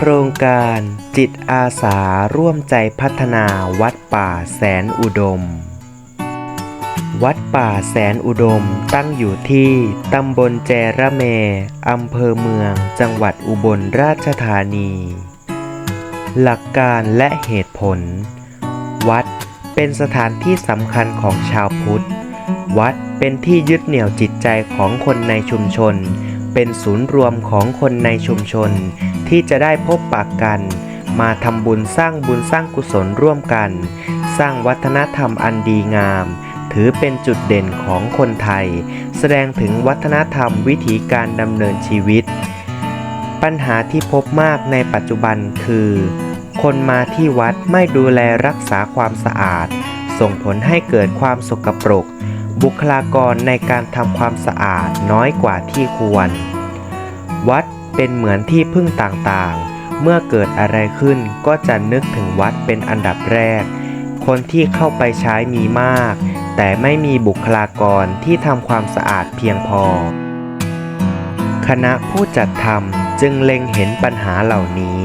โครงการจิตอาสาร่วมใจพัฒนาวัดป่าแสนอุดม วัดป่าแสนอุดมตั้งอยู่ที่ตำบลแจระเมอำเภอเมืองจังหวัดอุบลราชธานี หลักการและเหตุผล วัดเป็นสถานที่สำคัญของชาวพุทธ วัดเป็นที่ยึดเหนี่ยวจิตใจของคนในชุมชน เป็นศูนย์รวมของคนในชุมชน ที่จะได้พบปากกัน มาทำบุญสร้างบุญสร้างกุศลร่วมกัน สร้างวัฒนธรรมอันดีงาม ถือเป็นจุดเด่นของคนไทย แสดงถึงวัฒนธรรมวิถีการดำเนินชีวิต ปัญหาที่พบมากในปัจจุบันคือ คนมาที่วัดไม่ดูแลรักษาความสะอาด ส่งผลให้เกิดความสกปรก บุคลากรในการทำความสะอาดน้อยกว่าที่ควร วัด เป็นเหมือนที่พึ่งต่างๆ เมื่อเกิดอะไรขึ้นก็จะนึกถึงวัดเป็นอันดับแรก คนที่เข้าไปใช้มีมาก แต่ไม่มีบุคลากรที่ทำความสะอาดเพียงพอ คณะผู้จัดทำจึงเล็งเห็นปัญหาเหล่านี้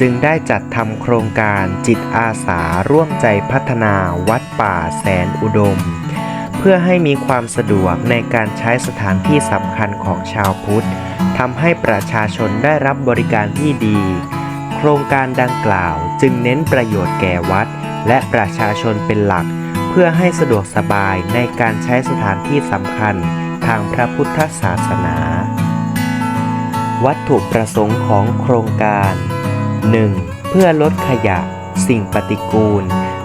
จึงได้จัดทำโครงการจิตอาสาร่วมใจพัฒนาวัดป่าแสนอุดม เพื่อให้มีความสะดวกในการใช้สถานที่สำคัญของชาวพุทธ ทำให้ประชาชนได้รับบริการที่ดี โครงการดังกล่าวจึงเน้นประโยชน์แก่วัด และประชาชนเป็นหลัก เพื่อให้สะดวกสบายในการใช้สถานที่สำคัญทางพระพุทธศาสนา วัตถุประสงค์ของโครงการ 1. เพื่อลดขยะ สิ่งปฏิกูล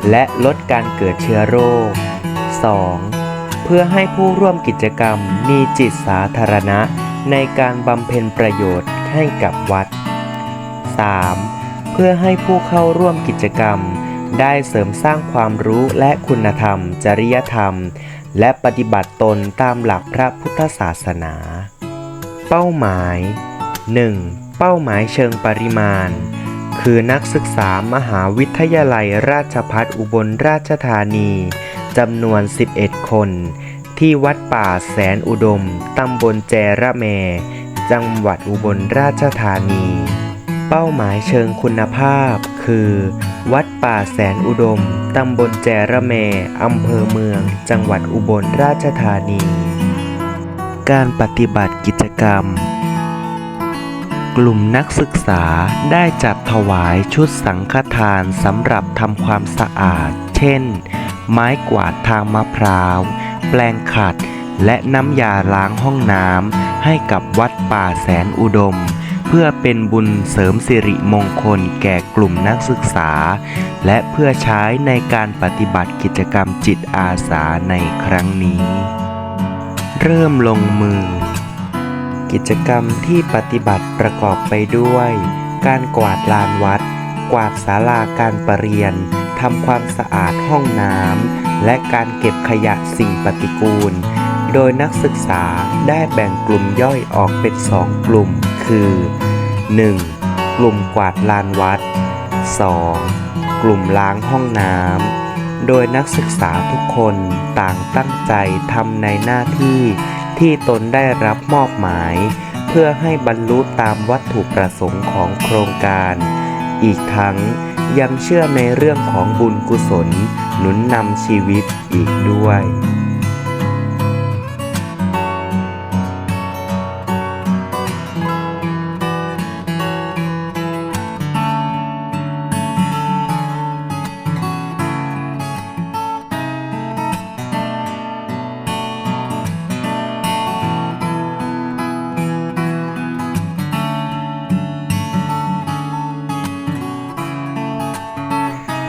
และลดการเกิดเชื้อโรค 2. เพื่อให้ผู้ร่วมกิจกรรมมีจิตสาธารณะ ในการบำเพ็ญประโยชน์ให้กับวัด 3. เพื่อให้ผู้เข้าร่วมกิจกรรม ได้เสริมสร้างความรู้และคุณธรรม จริยธรรม และปฏิบัติตนตามหลักพระพุทธศาสนา เป้าหมาย 1. เป้าหมายเชิงปริมาณ คือนักศึกษามหาวิทยาลัยราชภัฏอุบลราชธานีจำนวน 11 คน ที่วัดป่าแสนอุดม ตำบลแจระแม จังหวัดอุบลราชธานี เป้าหมายเชิงคุณภาพ คือ วัดป่าแสนอุดม ตำบลแจระแม อำเภอเมือง จังหวัดอุบลราชธานี การปฏิบัติกิจกรรม กลุ่มนักศึกษาได้จัดถวายชุดสังฆทานสำหรับทำความสะอาด เช่น ไม้กวาดทางมะพร้าว แปลงขัด และน้ำยาล้างห้องน้ำให้กับวัดป่าแสนอุดม เพื่อเป็นบุญเสริมสิริมงคลแก่กลุ่มนักศึกษา และเพื่อใช้ในการปฏิบัติกิจกรรมจิตอาสาในครั้งนี้ เริ่มลงมือ กิจกรรมที่ปฏิบัติประกอบไปด้วย การกวาดลานวัด กวาดศาลาการประเรียน ทำความสะอาดห้องน้ำและการเก็บขยะสิ่งปฏิกูล โดยนักศึกษาได้แบ่งกลุ่มย่อยออกเป็นสองกลุ่ม คือ 1. กลุ่มกวาดลานวัด 2. กลุ่มล้างห้องน้ำ โดยนักศึกษาทุกคนต่างตั้งใจทำในหน้าที่ที่ตนได้รับมอบหมาย เพื่อให้บรรลุตามวัตถุประสงค์ของโครงการ อีกทั้งยังเชื่อในเรื่องของบุญกุศลหนุนนำชีวิตอีกด้วย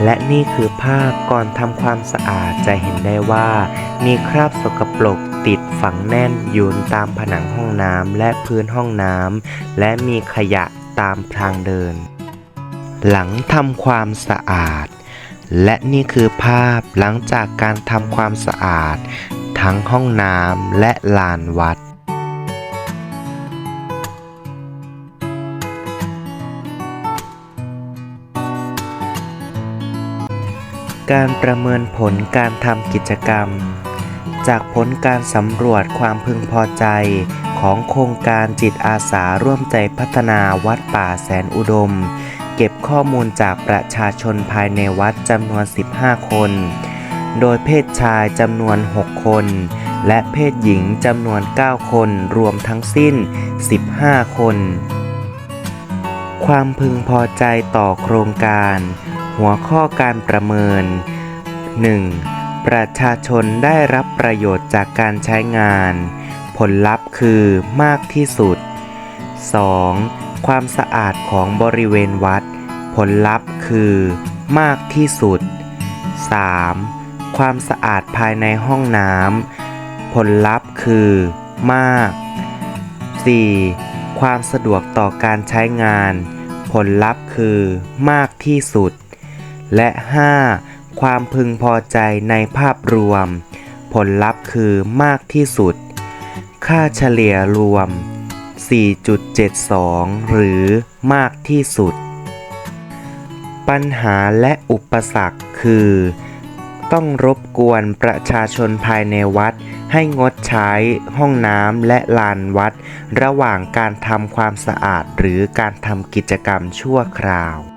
และนี่คือภาพก่อนทำความสะอาดจะเห็นได้ว่า มีคราบสกปรกติดฝังแน่นอยู่ตามผนังห้องน้ำและพื้นห้องน้ำและมีขยะตามทางเดิน หลังทำความสะอาด และนี่คือภาพหลังจากการทำความสะอาด ทั้งห้องน้ำและลานวัด การประเมินผลการทำกิจกรรม จากผลการสำรวจความพึงพอใจของโครงการจิตอาสาร่วมใจพัฒนาวัดป่าแสนอุดม เก็บข้อมูลจากประชาชนภายในวัดจำนวน 15 คน โดยเพศชายจำนวน 6 คน และเพศหญิงจำนวน 9 คนรวมทั้งสิ้น 15 คน ความพึงพอใจต่อโครงการ หัวข้อการประเมิน 1. ประชาชนได้รับประโยชน์จากการใช้งาน ผลลัพธ์คือมากที่สุด 2. ความสะอาดของบริเวณวัด ผลลัพธ์คือมากที่สุด 3. ความสะอาดภายในห้องน้ำ ผลลัพธ์คือ มาก 4. ความสะดวกต่อการใช้งาน ผลลัพธ์คือ มากที่สุด และ 5. ความพึงพอใจในภาพรวม ผลลัพธ์คือมากที่สุด ค่าเฉลี่ยรวม 4.72 หรือมากที่สุด ปัญหาและอุปสรรคคือ ต้องรบกวนประชาชนภายในวัดให้งดใช้ห้องน้ำและลานวัด ระหว่างการทำความสะอาดหรือการทำกิจกรรมชั่วคราว